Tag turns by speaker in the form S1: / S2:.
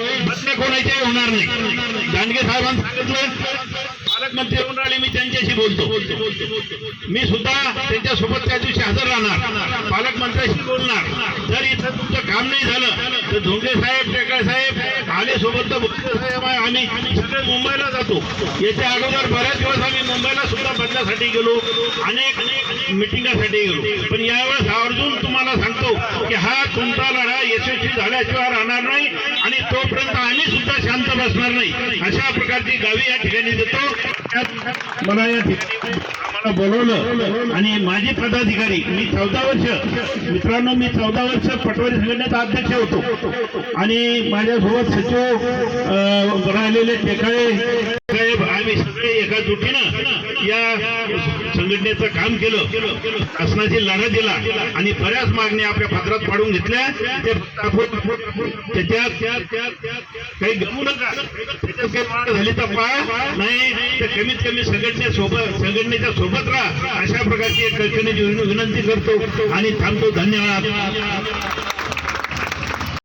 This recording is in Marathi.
S1: बदल्या कोणाचे होणार नाही. दांडगे साहेबांनी सांगितलं पालकमंत्री येऊन राहिले मी त्यांच्याशी बोलतो. मी सुद्धा त्यांच्यासोबत त्या दिवशी हजर राहणार पालकमंत्र्याशी बोलणार. जर इथं तुमचं काम नाही झालं तर धोंगे साहेब टेकळे साहेब आले सोबत तर साहेब आहे आम्ही सगळे मुंबईला जातो. याच्या अगोदर बऱ्याच दिवस आम्ही मुंबईला सुद्धा बदलासाठी गेलो अनेक अनेक मिटिंगासाठी गेलो. पण यावेळेस आवर्जून की हा तुमचा लढा यशस्वी झाल्याशिवाय राहणार नाही आणि तोपर्यंत आम्ही सुद्धा शांत बसणार नाही. अशा प्रकारची गावी या ठिकाणी देतो मला या ठिकाणी बोलवलं आणि माझे पदाधिकारी मी चौदा वर्ष मित्रांनो मी चौदा वर्ष पटवारी संघटनेचा अध्यक्ष होतो. आणि माझ्यासोबत सचिव राहिलेले टेकाळे साहेब आम्ही सगळे एका जुटीनं या संघटनेचं काम केलं. शासनाची लढा दिला आणि बऱ्याच मागण्या आपल्या पत्रात पाडून घेतल्या. ते त्याच्यात काही गमू नका. काही झाली तर पहा. नाही तर कमीत कमी संघटनेसोबत संघटनेच्या सोबत राहा. अशा प्रकारची एक कल्पनेची विनंती करतो आणि थांबतो. धन्यवाद.